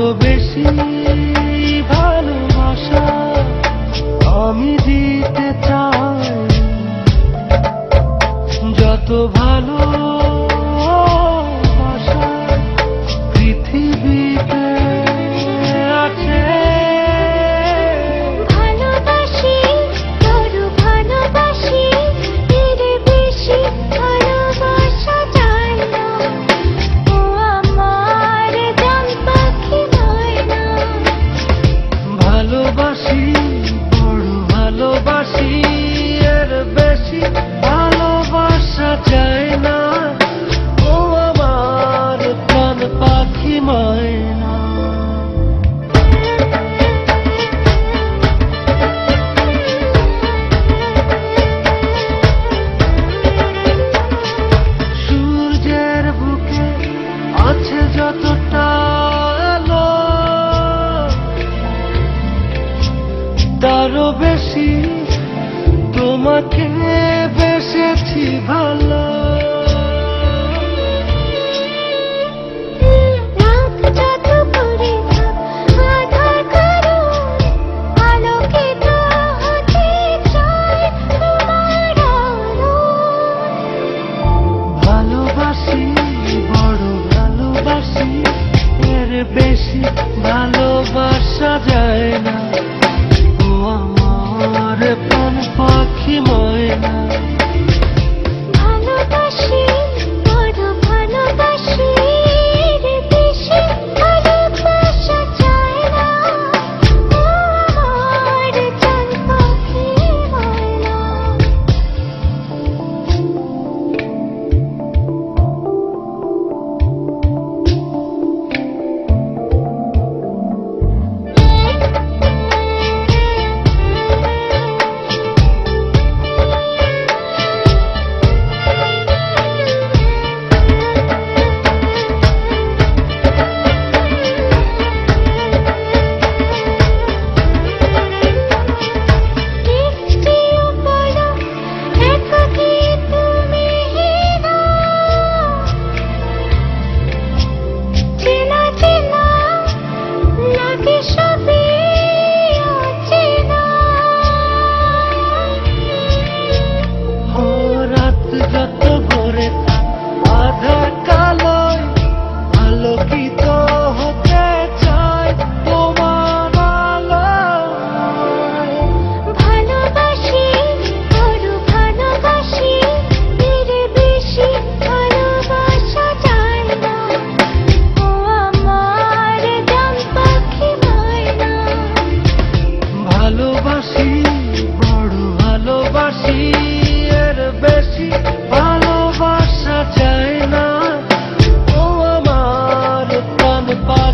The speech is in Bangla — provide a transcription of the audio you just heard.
আরও বেশি ভালোবাসা আমি দিতে চাই। যত ভালো কাছে চায় না। ও আমার সূর্যের বুকে আছে যতটা বেশি তোমাকে বেসেছি ভালো goodbye.